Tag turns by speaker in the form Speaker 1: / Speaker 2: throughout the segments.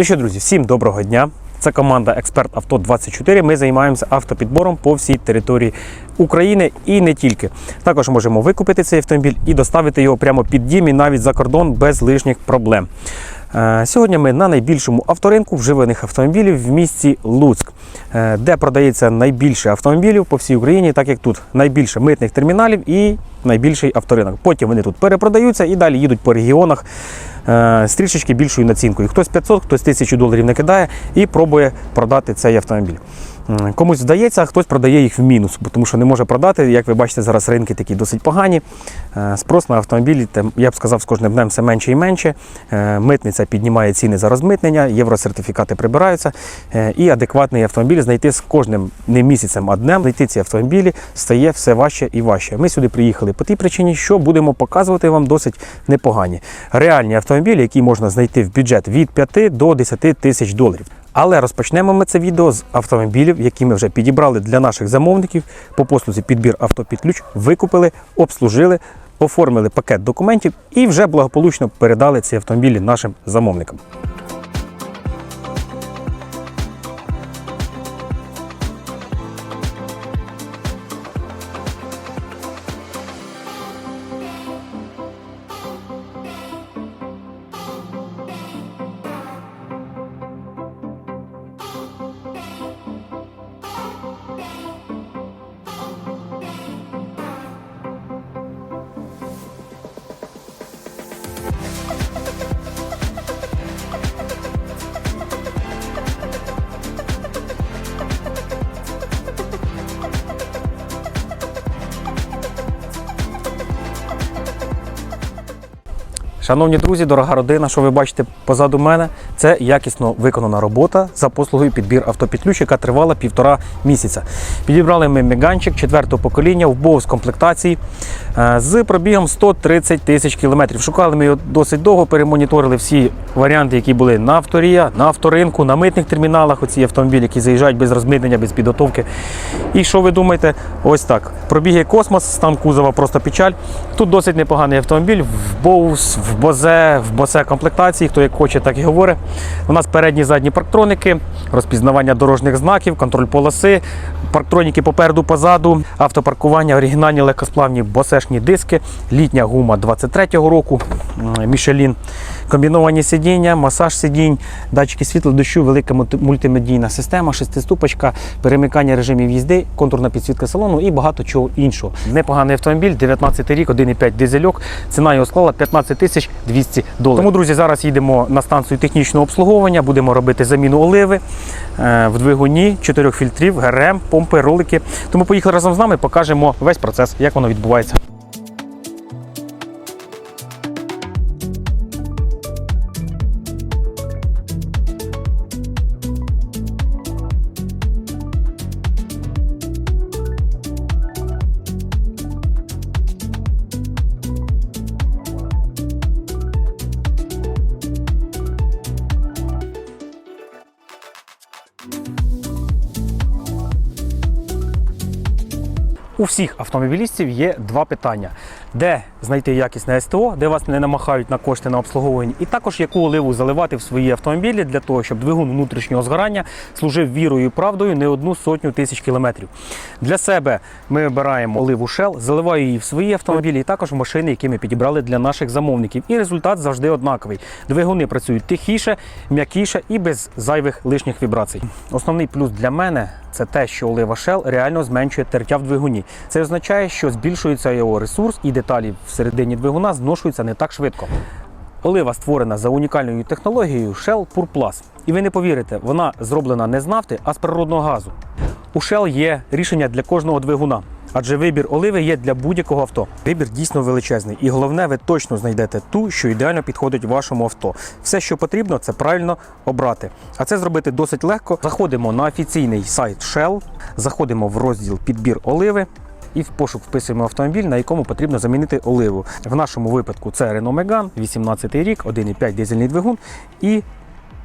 Speaker 1: Ну що, друзі, всім доброго дня. Це команда Експерт Авто 24. Ми займаємося автопідбором по всій території України і не тільки. Також можемо викупити цей автомобіль і доставити його прямо під дім і навіть за кордон без лишніх проблем. Е, Сьогодні ми на найбільшому авторинку вживаних автомобілів в місті Луцьк, е, де продається найбільше автомобілів по всій Україні, так як тут найбільше митних терміналів і найбільший авторинок. Потім вони тут перепродаються і далі їдуть по регіонах з трішечки більшою націнкою. Хтось 500, хтось 1000 доларів накидає і пробує продати цей автомобіль. Комусь вдається, а хтось продає їх в мінус, тому що не може продати. Як ви бачите, зараз ринки такі досить погані. Е, Спрос на автомобілі, я б сказав, з кожним днем все менше і менше. Е, Митниця піднімає ціни за розмитнення, євросертифікати прибираються. е, І адекватний автомобіль знайти з кожним не місяцем, а днем знайти ці автомобілі стає все важче і важче. Ми сюди приїхали по тій причині, що будемо показувати вам досить непогані. Реальні автомобілі, які можна знайти в бюджет від 5 до 10 тисяч доларів. Але розпочнемо ми це відео з автомобілів, які ми вже підібрали для наших замовників по послузі підбір авто під ключ, викупили, обслужили, оформили пакет документів і вже благополучно передали ці автомобілі нашим замовникам. Шановні друзі, дорога родина, що ви бачите позаду мене, це якісно виконана робота за послугою підбір автопідключ, яка тривала півтора місяця. Підібрали ми меганчик четвертого покоління в боус комплектації е, з пробігом 130 тисяч кілометрів. Шукали ми його досить довго, перемоніторили всі варіанти, які були на авторія, на авторинку, на митних терміналах. Оці автомобілі, які заїжджають без розмитнення, без підготовки. І що ви думаєте? Ось так. Пробіги космос, стан кузова просто печаль. Тут досить непоганий автомобіль в боус, в бозе, в босе комплектації, хто як хоче, так і говорить. У нас передні задні парктроники, розпізнавання дорожніх знаків, контроль полоси, парктроніки попереду, позаду, автопаркування, оригінальні легкосплавні босешні диски, літня гума 23-го року, Мішелін, комбіновані сидіння, масаж сидінь, датчики світла дощу, велика мультимедійна система, шестиступочка, перемикання режимів їзди, контурна підсвітка салону і багато чого іншого. Непоганий автомобіль, 19 рік, 1,5 дизельок. Ціна його склала 15 тисяч 200 доларів. Тому, друзі, зараз їдемо на станцію технічного обслуговування, будемо робити заміну оливи е, в двигуні, чотирьох фільтрів, ГРМ, помпи, ролики. Тому поїхали разом з нами, покажемо весь процес, як воно відбувається. Всіх автомобілістів є два питання: де знайти якісне СТО, де вас не намахають на кошти на обслуговування, і також яку оливу заливати в свої автомобілі для того, щоб двигун внутрішнього згорання служив вірою і правдою не одну сотню тисяч кілометрів. Для себе ми обираємо оливу Shell, заливаю її в свої автомобілі і також в машини, які ми підібрали для наших замовників. І результат завжди однаковий. Двигуни працюють тихіше, м'якіше і без зайвих лишніх вібрацій. Основний плюс для мене це те, що олива Shell реально зменшує тертя в двигуні. Це означає, що збільшується його ресурс і деталі всередині двигуна зношуються не так швидко. Олива створена за унікальною технологією Shell Pur Plus. І ви не повірите, вона зроблена не з нафти, а з природного газу. У Shell є рішення для кожного двигуна. Адже вибір оливи є для будь-якого авто. Вибір дійсно величезний, і головне, ви точно знайдете ту, що ідеально підходить вашому авто. Все, що потрібно, це правильно обрати. А це зробити досить легко. Заходимо на офіційний сайт Shell, заходимо в розділ підбір оливи. І в пошук вписуємо автомобіль, на якому потрібно замінити оливу. В нашому випадку це Renault Megane, 18 рік, 1,5 дизельний двигун і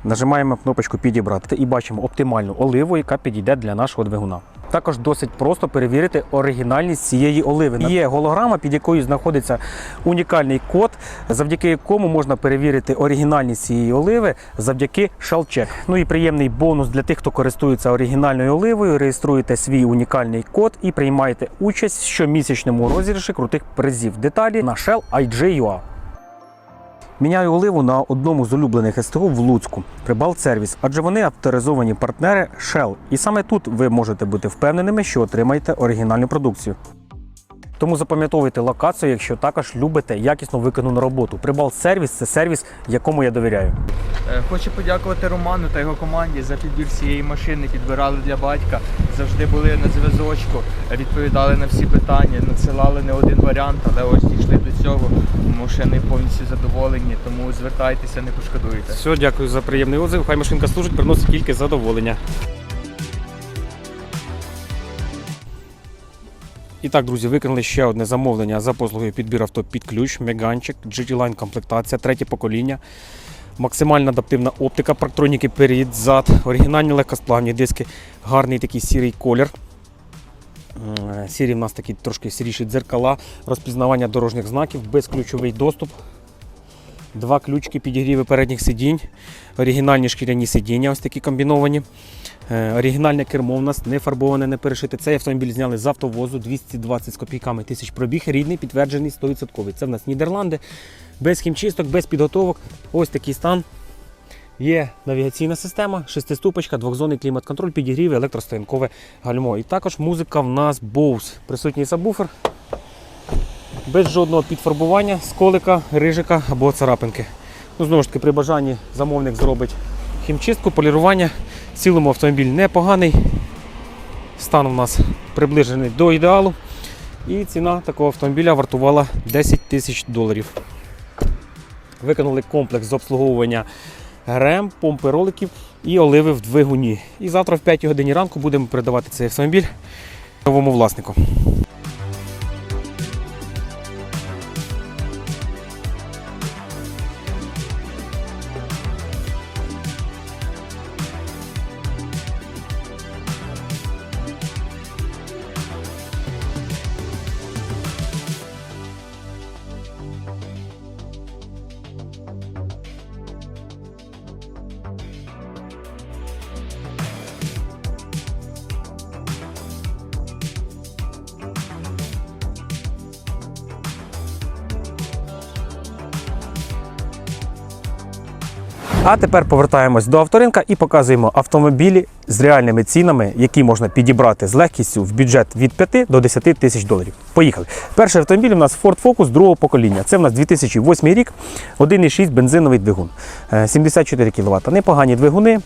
Speaker 1: нажимаємо кнопочку підібрати і бачимо оптимальну оливу, яка підійде для нашого двигуна. Також досить просто перевірити оригінальність цієї оливи. Є голограма, під якою знаходиться унікальний код, завдяки якому можна перевірити оригінальність цієї оливи завдяки ShellCheck. Ну і приємний бонус для тих, хто користується оригінальною оливою. Реєструєте свій унікальний код і приймаєте участь в щомісячному розіграші крутих призів. Деталі на Shell IJ.ua. Міняю оливу на одному з улюблених СТО в Луцьку Прибал Сервіс, адже вони авторизовані партнери Shell. І саме тут ви можете бути впевненими, що отримаєте оригінальну продукцію. Тому запам'ятовуйте локацію, якщо також любите якісно виконану роботу. Прибал Сервіс це сервіс, якому я довіряю.
Speaker 2: Е, Хочу подякувати Роману та його команді за підбір цієї машини. Підбирали для батька, завжди були на зв'язочку, відповідали на всі питання, надсилали не один варіант, але ось дійшли до цього. Машини повністю задоволені, тому звертайтеся, не пошкодуєте.
Speaker 1: Все, дякую за приємний отзив. Хай машинка служить, приносить тільки задоволення. І так, друзі, виконали ще одне замовлення за послугою підбір авто під ключ, меганчик, GT-Line комплектація, третє покоління. Максимально адаптивна оптика, парктроніки перед, зад, оригінальні легкосплавні диски, гарний такий сірий колір. Сірі в нас такі трошки сіріші дзеркала, розпізнавання дорожніх знаків, безключовий доступ. Два ключки підігріви передніх сидінь, оригінальні шкіряні сидіння, ось такі комбіновані. Е, Оригінальне кермо в нас не фарбоване, не перешите. Цей автомобіль зняли з автовозу 220 з копійками тисяч пробіг, рідний, підтверджений 100%. Це в нас Нідерланди, без хімчисток, без підготовок. Ось такий стан. Є навігаційна система, шестиступочка, двохзонний клімат-контроль, підігрів, електростоянкове гальмо. І також музика в нас Bose. Присутній сабвуфер. Без жодного підфарбування, сколика, рижика або царапинки. Ну, знову ж таки, при бажанні замовник зробить хімчистку, полірування. В цілому автомобіль непоганий. Стан у нас приближений до ідеалу. І ціна такого автомобіля вартувала 10 тисяч доларів. Виконали комплекс з обслуговування рем, помпи роликів і оливи в двигуні. І завтра в 5 годині ранку будемо передавати цей автомобіль новому власнику. А тепер повертаємось до авторинка і показуємо автомобілі з реальними цінами, які можна підібрати з легкістю в бюджет від 5 до 10 тисяч доларів. Поїхали. Перший автомобіль у нас Ford Focus другого покоління. Це в нас 2008 рік, 1,6 бензиновий двигун, Е, 74 кВт. Непогані двигуни,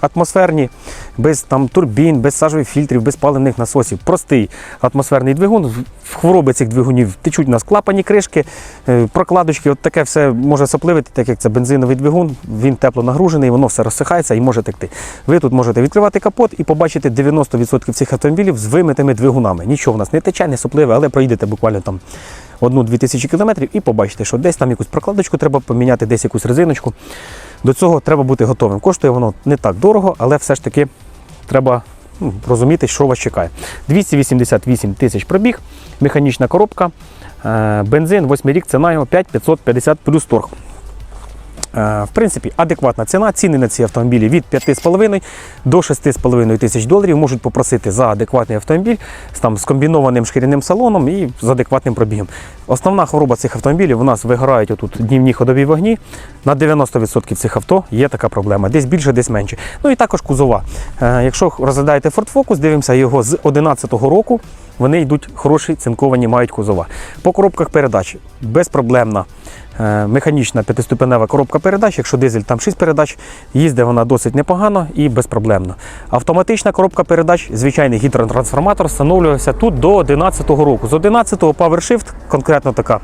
Speaker 1: атмосферні, без там турбін, без сажових фільтрів, без паливних насосів. Простий атмосферний двигун. В хвороби цих двигунів течуть у нас клапані кришки, е, прокладочки. От таке все може сопливити, так як це бензиновий двигун. Він тепло нагружений, воно все розсихається і може текти. Ви тут можете відкривати капот і побачити 90% цих автомобілів з вимитими двигунами. Нічого в нас не тече, не сопливе, але проїдете буквально там одну-дві тисячі кілометрів і побачите, що десь там якусь прокладочку треба поміняти, десь якусь резиночку. До цього треба бути готовим. Коштує воно не так дорого, але все ж таки треба ну, розуміти, що вас чекає. 288 тисяч пробіг, механічна коробка, е, бензин, 8 рік, ціна його 5550 плюс торг. Е, В принципі, адекватна ціна. Ціни на ці автомобілі від 5,5 до 6,5 тисяч доларів можуть попросити за адекватний автомобіль там, з комбінованим шкіряним салоном і з адекватним пробігом. Основна хвороба цих автомобілів у нас вигорають отут днівні ходові вогні. На 90% цих авто є така проблема. Десь більше, десь менше. Ну і також кузова. Е, Якщо розглядаєте Ford Focus, дивимося його з 2011 року. Вони йдуть хороші, цинковані, мають кузова. По коробках передач безпроблемна механічна п'ятиступенева коробка передач. Якщо дизель там 6 передач, їздить вона досить непогано і безпроблемно. Автоматична коробка передач, звичайний гідротрансформатор, встановлювався тут до 2011 року. З 11-го PowerShift, конкретно така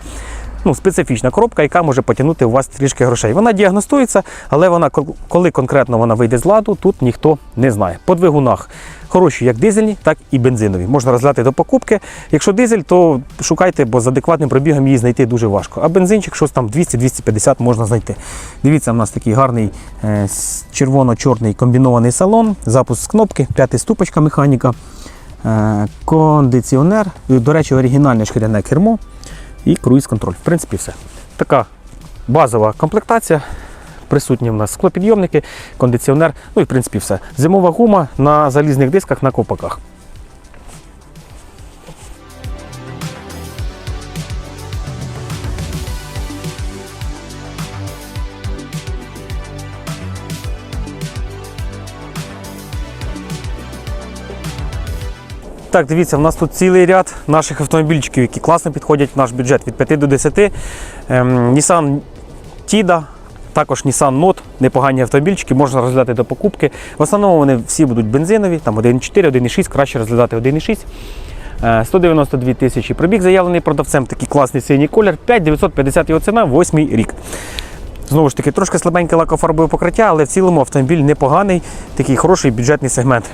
Speaker 1: ну, специфічна коробка, яка може потягнути у вас трішки грошей. Вона діагностується, але вона коли конкретно вона вийде з ладу, тут ніхто не знає. По двигунах хороші як дизельні, так і бензинові. Можна розглядати до покупки. Якщо дизель, то шукайте, бо з адекватним пробігом її знайти дуже важко. А бензинчик щось там 200-250 можна знайти. Дивіться, у нас такий гарний е, червоно-чорний комбінований салон, запуск з кнопки, п'ята ступочка механіка, е, кондиціонер, до речі, оригінальне шкіряне кермо і круїз-контроль. В принципі, все. Така базова комплектація. Присутні в нас склопідйомники, кондиціонер, ну і в принципі все. Зимова гума на залізних дисках на копаках. Так, дивіться, в нас тут цілий ряд наших автомобільчиків, які класно підходять в наш бюджет від 5 до 10. Ем, Nissan Tida, також Nissan Note, непогані автомобільчики, можна розглядати до покупки. В основному вони всі будуть бензинові, там 1.4, 1.6, краще розглядати 1.6. Е, 192 тисячі пробіг заявлений продавцем, такий класний синій колір, 5950 його ціна, 8 рік. Знову ж таки, трошки слабеньке лакофарбове покриття, але в цілому автомобіль непоганий, такий хороший бюджетний сегмент.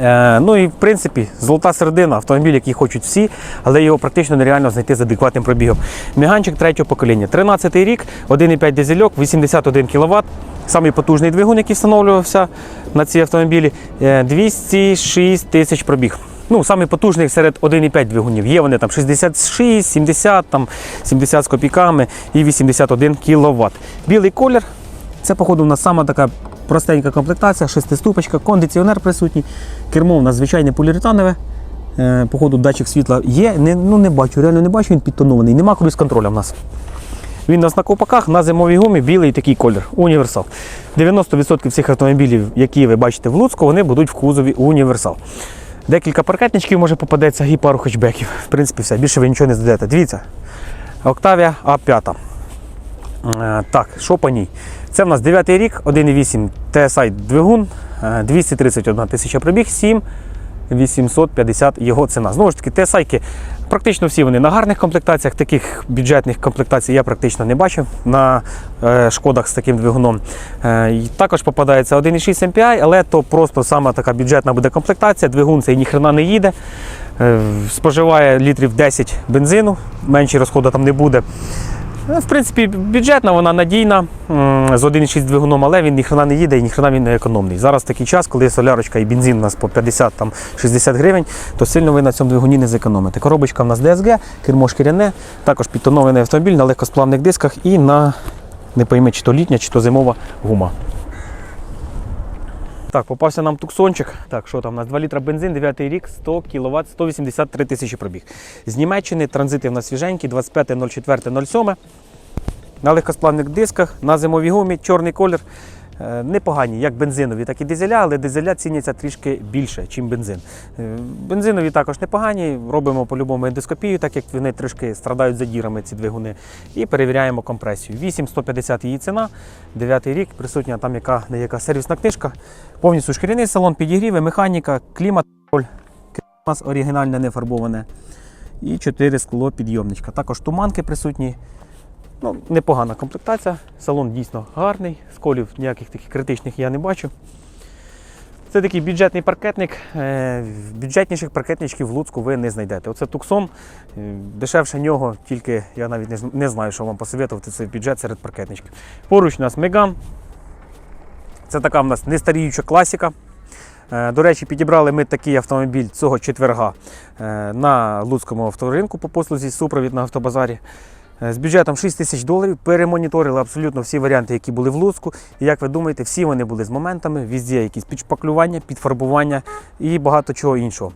Speaker 1: Е, ну і в принципі, золота середина, автомобіль, який хочуть всі, але його практично нереально знайти з адекватним пробігом. Міганчик третього покоління. 13 рік, 1,5 дизельок, 81 кВт. Самий потужний двигун, який встановлювався на ці автомобілі, е, 206 тисяч пробіг. Ну, самий потужний серед 1,5 двигунів. Є вони там 66, 70, там 70 з копійками і 81 кВт. Білий колір, це, походу, у нас сама така простенька комплектація, шестиступочка, кондиціонер присутній. Кермо у нас звичайне поліуретанове. Е, Походу, датчик світла є. Не, ну, не бачу, реально не бачу, він підтонований. Нема круїз контроля в нас. Він у нас на ковпаках, на зимовій гумі, білий такий колір, універсал. 90% всіх автомобілів, які ви бачите в Луцьку, вони будуть в кузові універсал. Декілька паркетничків може попадеться і пару хетчбеків. В принципі, все. Більше ви нічого не знайдете. Дивіться. Octavia A5. Е, Так, що по ній? Це в нас 9 рік, 1,8 TSI двигун, е, 231 тисяча пробіг, 7 850 його ціна. Знову ж таки, TSI практично всі вони на гарних комплектаціях, таких бюджетних комплектацій я практично не бачив на е, шкодах з таким двигуном. Е, також попадається 1,6 MPI, але то просто сама така бюджетна буде комплектація. Двигун цей ніхрена не їде. Е, споживає літрів 10 бензину, менші розходу там не буде. Ну, В принципі, бюджетна, вона надійна з 1,6 двигуном, але він ніхрена не їде і ніхрена він не економний. Зараз такий час, коли солярочка і бензин у нас по 50-60 гривень, то сильно ви на цьому двигуні не зекономите. Коробочка в нас DSG, кермо шкіряне, також підтонований автомобіль на легкосплавних дисках і на не пойми, чи то літня, чи то зимова гума. Так, попався нам туксончик. Так, що там? У нас 2 літра бензин, 9 рік, 100 кВт, 183 тисячі пробіг. З Німеччини транзити в нас свіженькі, 25.04.07. На легкосплавних дисках, на зимовій гумі, чорний колір. Е, Непогані, як бензинові, так і дизеля, але дизеля ціняться трішки більше, ніж бензин. Е, Бензинові також непогані, робимо по-любому ендоскопію, так як вони трішки страдають задірами ці двигуни. І перевіряємо компресію. 8150 її ціна, 9 рік, присутня там яка не сервісна книжка. Повністю шкіряний салон, підігріви, механіка, клімат, у нас оригінальне, не фарбоване. І 4 скло підйомничка. Також туманки присутні. Ну, непогана комплектація. Салон дійсно гарний. Сколів ніяких таких критичних я не бачу. Це такий бюджетний паркетник. Е, Бюджетніших паркетничків в Луцьку ви не знайдете. Оце Туксон. Е, Дешевше нього, тільки я навіть не знаю, що вам посоветувати цей бюджет серед паркетничків. Поруч у нас Меган. Це така в нас нестаріюча класіка. Е, До речі, підібрали ми такий автомобіль цього четверга на Луцькому авторинку по послузі супровід на автобазарі. З бюджетом 6 тисяч доларів перемоніторили абсолютно всі варіанти, які були в Луцьку. І як ви думаєте, всі вони були з моментами, візді якісь підшпаклювання, підфарбування і багато чого іншого.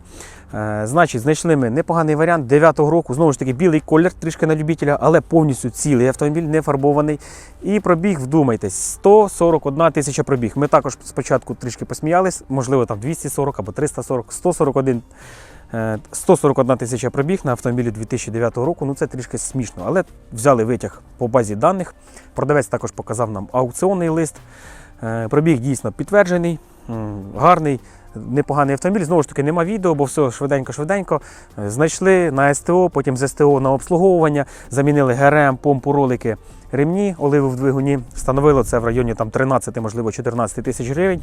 Speaker 1: Е, Значить, знайшли ми непоганий варіант 9-го року. Знову ж таки, білий колір трішки на любителя, але повністю цілий автомобіль, не фарбований. І пробіг, вдумайтесь, 141 тисяча пробіг. Ми також спочатку трішки посміялись, можливо, там 240 або 340, 141 Е, 141 тисяча пробіг на автомобілі 2009 року. Ну це трішки смішно, але взяли витяг по базі даних. Продавець також показав нам аукціонний лист. Е, Пробіг дійсно підтверджений, гарний. непоганий автомобіль. Знову ж таки, нема відео, бо все швиденько-швиденько. Е, Знайшли на СТО, потім з СТО на обслуговування, замінили ГРМ, помпу, ролики, ремні, оливи в двигуні. Встановило це в районі там, 13, можливо, 14 тисяч гривень.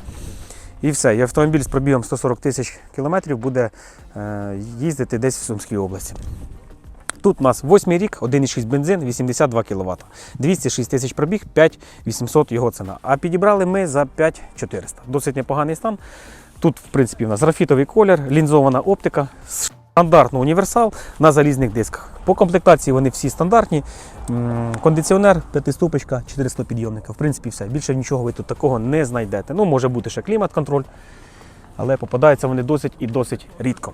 Speaker 1: І все. І автомобіль з пробігом 140 тисяч кілометрів буде е, їздити десь в Сумській області. Тут у нас 8 рік, 1,6 бензин, 82 кВт. 206 тисяч пробіг, 5800 його ціна. А підібрали ми за 5400. Досить непоганий стан. Тут, в принципі, у нас графітовий колір, лінзована оптика, стандартно універсал на залізних дисках. По комплектації вони всі стандартні. Кондиціонер, п'ятиступочка, 400 підйомника. В принципі, все. Більше нічого ви тут такого не знайдете. Ну, може бути ще клімат-контроль, але попадаються вони досить і досить рідко.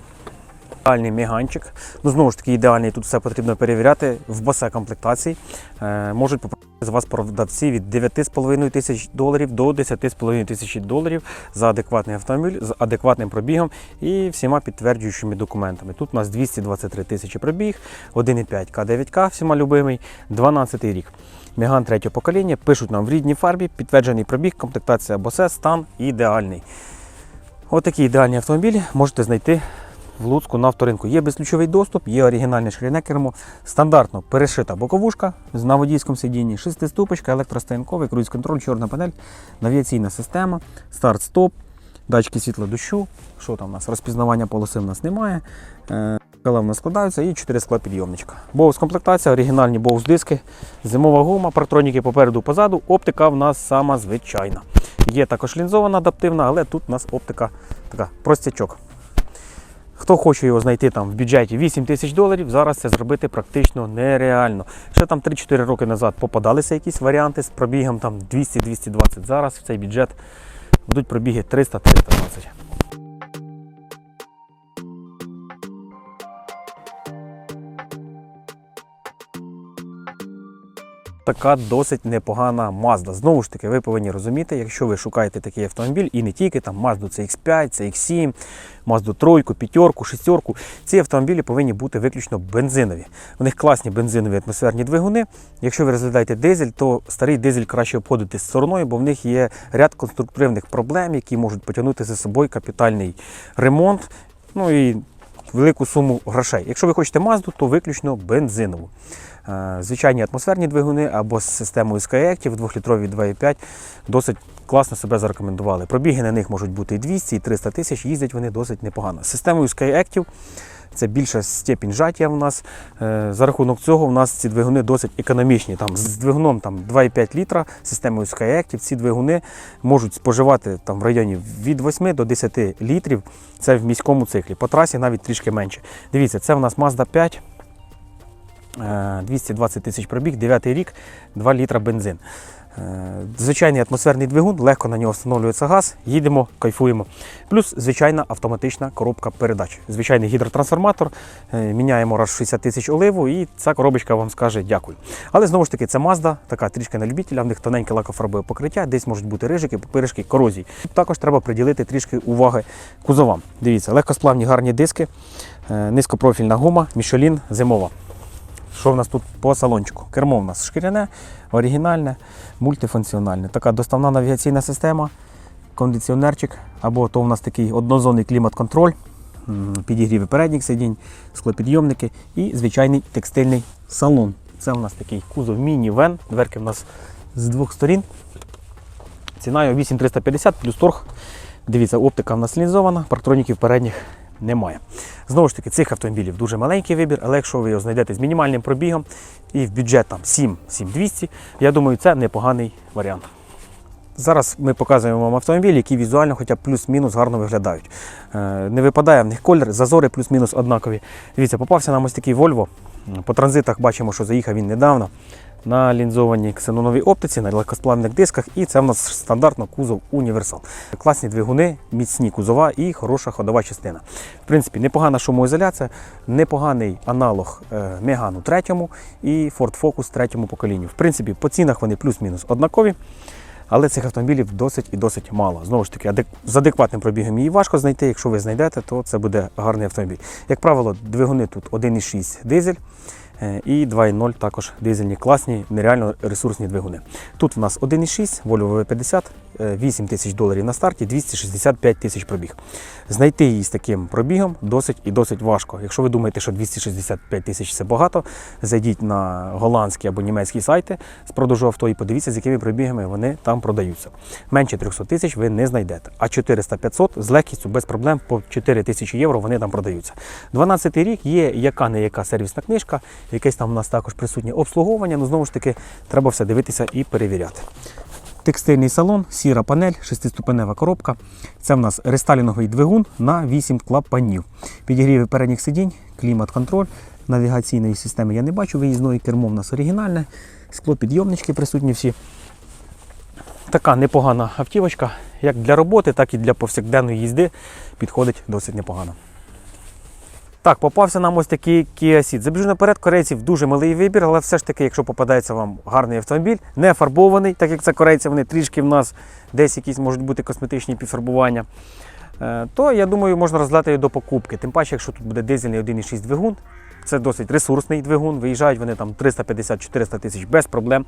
Speaker 1: Ідеальний міганчик. Ну, знову ж таки, ідеальний, тут все потрібно перевіряти в басе комплектації. Е, можуть попросити з вас продавці від 9,5 тисяч доларів до 10,5 тисяч доларів за адекватний автомобіль з адекватним пробігом і всіма підтверджуючими документами. Тут у нас 223 тисячі пробіг, 1,5 К9К, всіма любимий, 12 рік. Меган третього покоління, пишуть нам в рідній фарбі, підтверджений пробіг, комплектація Bose, стан ідеальний. Отакі ідеальні автомобілі можете знайти в Луцьку на авторинку. Є безключовий доступ, є оригінальне шкіряне кермо, стандартно перешита боковушка з водійському сидінні, шестиступочка, електростоянковий, круїз-контроль, чорна панель, навігаційна система, старт-стоп, датчики світла дощу. Що там у нас? Розпізнавання полоси в нас немає. Е, Коли в нас складаються і 4 скла підйомничка. Боус комплектація, оригінальні боус диски, зимова гума, партроніки попереду, позаду. Оптика в нас сама звичайна. Є також лінзована адаптивна, але тут у нас оптика така простячок. Хто хоче його знайти там в бюджеті 8 тисяч доларів, зараз це зробити практично нереально. Ще там 3-4 роки назад попадалися якісь варіанти з пробігом там 200-220. Зараз в цей бюджет будуть пробіги 300-320. Така досить непогана Mazda. Знову ж таки, ви повинні розуміти, якщо ви шукаєте такий автомобіль, і не тільки там Mazda CX5, CX7, Mazda 3, 5, 6, ці автомобілі повинні бути виключно бензинові. У них класні бензинові атмосферні двигуни. Якщо ви розглядаєте дизель, то старий дизель краще обходити стороною, бо в них є ряд конструктивних проблем, які можуть потягнути за собою капітальний ремонт. Ну і велику суму грошей. Якщо ви хочете мазду, то виключно бензинову. Е, Звичайні атмосферні двигуни або з системою Skyactiv 2-літрові 2,5 досить класно себе зарекомендували. Пробіги на них можуть бути і 200, і 300 тисяч, їздять вони досить непогано. З системою Skyactiv це більша степінь жаття в нас. Е, За рахунок цього в нас ці двигуни досить економічні. Там, з двигуном там, 2,5 літра, системою Skyactiv ці двигуни можуть споживати там, в районі від 8 до 10 літрів. Це в міському циклі. По трасі навіть трішки менше. Дивіться, це в нас Mazda 5. Е, 220 тисяч пробіг, 9 рік, 2 літра бензин. Е, Звичайний атмосферний двигун, легко на нього встановлюється газ, їдемо, кайфуємо. Плюс звичайна автоматична коробка передач. Звичайний гідротрансформатор, е, міняємо раз 60 тисяч оливу, і ця коробочка вам скаже дякую. Але знову ж таки, це Mazda, така трішки на любителя, в них тоненьке лакофарбове покриття, десь можуть бути рижики, пупиришки, корозії. Також треба приділити трішки уваги кузовам. Дивіться, легкосплавні гарні диски, е, низькопрофільна гума, Michelin зимова. Що в нас тут по салончику? Кермо в нас шкіряне, оригінальне, мультифункціональне. Така доставна навігаційна система, кондиціонерчик, або то в нас такий однозонний клімат-контроль, підігріви передніх сидінь, склопідйомники і звичайний текстильний салон. Це у нас такий кузов міні-вен, дверки в нас з двох сторін. Ціна його 8350 плюс торг. Дивіться, оптика в нас лінзована, парктроніків передніх немає. Знову ж таки, цих автомобілів дуже маленький вибір, але якщо ви його знайдете з мінімальним пробігом і в бюджет там 7-7200, я думаю, це непоганий варіант. Зараз ми показуємо вам автомобілі, які візуально хоча б плюс-мінус гарно виглядають. Е, Не випадає в них колір, зазори плюс-мінус однакові. Дивіться, попався нам ось такий Volvo. По транзитах бачимо, що заїхав він недавно. На лінзованій ксеноновій оптиці, на легкосплавних дисках, і це в нас стандартно кузов універсал. Класні двигуни, міцні кузова і хороша ходова частина. В принципі, непогана шумоізоляція, непоганий аналог е, Мегану третьому і Ford Focus третьому поколінню. В принципі, по цінах вони плюс-мінус однакові. Але цих автомобілів досить і досить мало. Знову ж таки, з адекватним пробігом її важко знайти. Якщо ви знайдете, то це буде гарний автомобіль. Як правило, двигуни тут 1,6 дизель, І 2.0 також дизельні, класні, нереально ресурсні двигуни. Тут в нас 1.6, Volvo V50, е, 8 тисяч доларів на старті, 265 тисяч пробіг. Знайти її з таким пробігом досить і досить важко. Якщо ви думаєте, що 265 тисяч це багато, зайдіть на голландські або німецькі сайти з продажу авто і подивіться, з якими пробігами вони там продаються. Менше 300 тисяч ви не знайдете. А 400-500 з легкістю без проблем по 4 тисячі євро вони там продаються. 12 рік є яка не яка сервісна книжка, якесь там у нас також присутнє обслуговування. Ну знову ж таки, треба все дивитися і перевіряти. Текстильний салон, сіра панель, шестиступенева коробка. Це в нас рестайлінговий двигун на 8 клапанів. Підігріви передніх сидінь, клімат-контроль. Навігаційної системи я не бачу, виїзної кермо в нас оригінальне, склопідйомнички присутні всі. Така непогана автівочка, як для роботи, так і для повсякденної їзди підходить досить непогано. Так, попався нам ось такий Kia Ceed. Забіжу наперед, корейців дуже малий вибір, але все ж таки, якщо попадається вам гарний автомобіль, не фарбований, так як це корейці, вони трішки в нас десь якісь можуть бути косметичні підфарбування, е, то я думаю, можна розглядати його до покупки. Тим паче, якщо тут буде дизельний 1,6 двигун, це досить ресурсний двигун, виїжджають вони там 350-400 тисяч без проблем.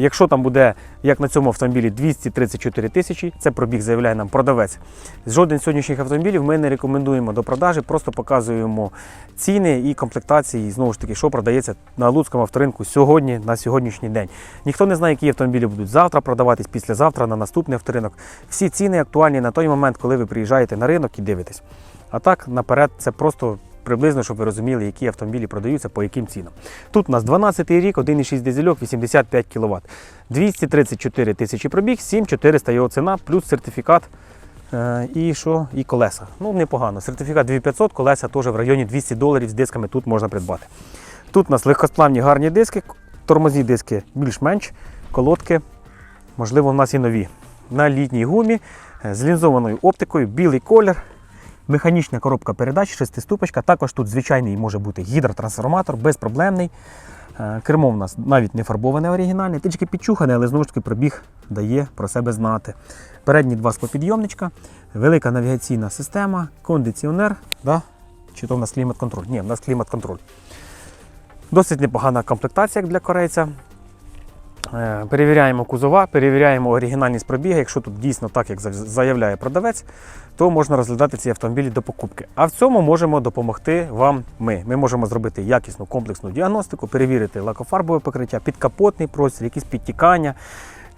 Speaker 1: Якщо там буде, як на цьому автомобілі, 234 тисячі, це пробіг заявляє нам продавець. Жоден з сьогоднішніх автомобілів ми не рекомендуємо до продажі, просто показуємо ціни і комплектації, знову ж таки, що продається на Луцькому авторинку сьогодні, на сьогоднішній день. Ніхто не знає, які автомобілі будуть завтра продаватись, післязавтра на наступний авторинок. Всі ціни актуальні на той момент, коли ви приїжджаєте на ринок і дивитесь. А так, наперед, це просто приблизно, щоб ви розуміли, які автомобілі продаються, по яким цінам. Тут у нас 12 рік, 1,6 дизельок, 85 кВт. 234 тисячі пробіг, 7400 його ціна, плюс сертифікат е, і що? І колеса. Ну, непогано. Сертифікат 2500, колеса теж в районі 200 доларів з дисками тут можна придбати. Тут у нас легкосплавні гарні диски, тормозні диски більш-менш, колодки, можливо, у нас і нові. На літній гумі е, з лінзованою оптикою, білий колір. Механічна коробка передач, шестиступочка. Також тут звичайний може бути гідротрансформатор, безпроблемний. Е, Кермо в нас навіть не фарбоване оригінальне, трішки підчухане, але знову ж таки пробіг дає про себе знати. Передні два склопідйомничка, велика навігаційна система, кондиціонер. Да? Чи то в нас клімат-контроль? Ні, в нас клімат-контроль. Досить непогана комплектація як для корейця. Е, Перевіряємо кузова, перевіряємо оригінальність пробіга. Якщо тут дійсно так, як заявляє продавець, то можна розглядати ці автомобілі до покупки. А в цьому можемо допомогти вам ми. Ми можемо зробити якісну комплексну діагностику, перевірити лакофарбове покриття, підкапотний простір, якісь підтікання,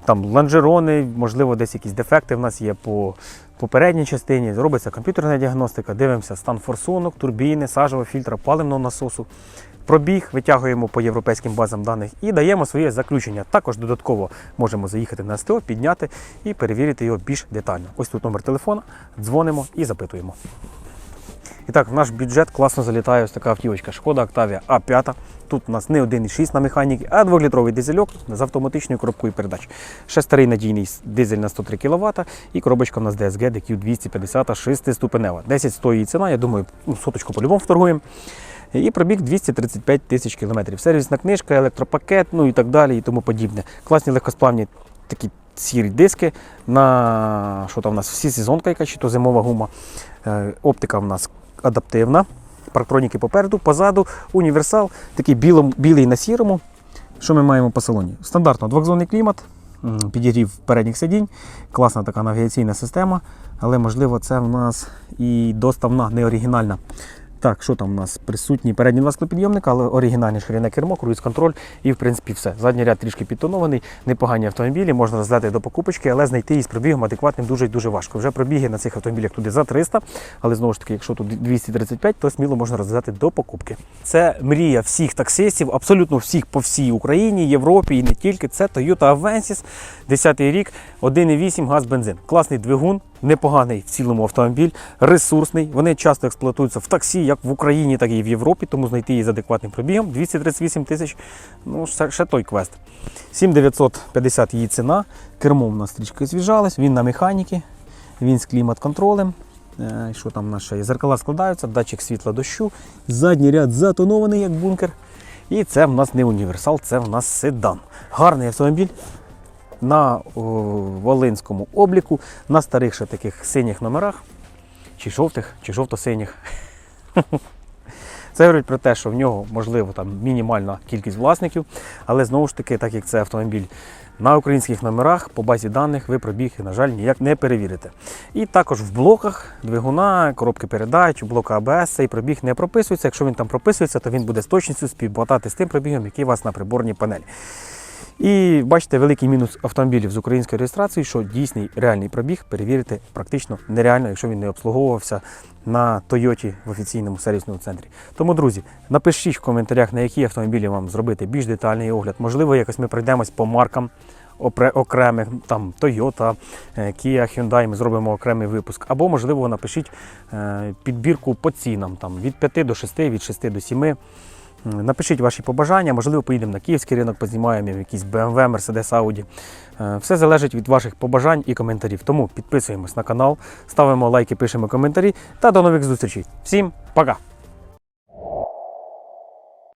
Speaker 1: там лонжерони, можливо, десь якісь дефекти в нас є по попередній частині. Робиться комп'ютерна діагностика, дивимося стан форсунок, турбіни, сажового фільтра, паливного насосу. Пробіг витягуємо по європейським базам даних і даємо своє заключення. Також додатково можемо заїхати на СТО, підняти і перевірити його більш детально. Ось тут номер телефона, дзвонимо і запитуємо. І так, в наш бюджет класно залітає ось така автівочка Шкода Octavia А5. Тут у нас не 1,6 на механіки, а 2-літровий дизельок з автоматичною коробкою передач. Ще старий надійний дизель на 103 кВт і коробочка у нас DSG DQ 250 6-ступенева. 10 стоїть ціна, я думаю, ну, соточку по-любому вторгуємо. І пробіг 235 тисяч кілометрів. Сервісна книжка, електропакет, ну і так далі, і тому подібне. Класні легкосплавні такі сірі диски на що там у нас всі сезонка, яка чи то зимова гума. Е, Оптика в нас адаптивна. Парктроніки попереду, позаду, універсал, такий білом, білий на сірому. Що ми маємо по салоні? Стандартно двохзонний клімат, підігрів передніх сидінь, класна така навігаційна система, але можливо це в нас і доставна, не оригінальна. Так, що там у нас? Присутні передні два склопідйомника, але оригінальне шкіряне кермо, круїз-контроль і в принципі все. Задній ряд трішки підтонований, непогані автомобілі, можна розглядати до покупочки, але знайти її з пробігом адекватним дуже дуже важко. Вже пробіги на цих автомобілях туди за 300, але знову ж таки, якщо тут 235, то сміло можна розглядати до покупки. Це мрія всіх таксистів, абсолютно всіх по всій Україні, Європі і не тільки. Це Toyota Avensis, 10-й рік, 1,8 газ бензин. Класний двигун, непоганий в цілому автомобіль, ресурсний. Вони часто експлуатуються в таксі, як в Україні, так і в Європі, тому знайти її з адекватним пробігом. 238 тисяч, ну ще, той квест. 7950 її ціна. Кермо в нас трішки звіжалось, він на механіки, він з клімат-контролем. Е, Що там є? Зеркала складаються, датчик світла дощу, задній ряд затонований як бункер. І це в нас не універсал, це в нас седан. Гарний автомобіль на волинському обліку, на старих ще таких синіх номерах, чи жовтих, чи жовто-синіх. Це говорить про те, що в нього можливо там мінімальна кількість власників, але знову ж таки, так як це автомобіль на українських номерах, по базі даних ви пробіг, на жаль, ніяк не перевірите. І також в блоках двигуна, коробки передач, блока АБС цей пробіг не прописується. Якщо він там прописується, то він буде з точністю співпадати з тим пробігом, який у вас на приборній панелі. І бачите, великий мінус автомобілів з українською реєстрацією, що дійсний реальний пробіг перевірити практично нереально, якщо він не обслуговувався на Тойоті в офіційному сервісному центрі. Тому, друзі, напишіть в коментарях, на які автомобілі вам зробити більш детальний огляд. Можливо, якось ми пройдемось по маркам окремих, там Toyota, е, Kia, Hyundai, ми зробимо окремий випуск. Або, можливо, напишіть е, підбірку по цінам там, від 5 до 6, від 6 до 7. Напишіть ваші побажання, можливо, поїдемо на київський ринок, познімаємо якісь BMW, Mercedes, Audi. Е, Все залежить від ваших побажань і коментарів. Тому підписуємось на канал, ставимо лайки, пишемо коментарі та до нових зустрічей. Всім пока!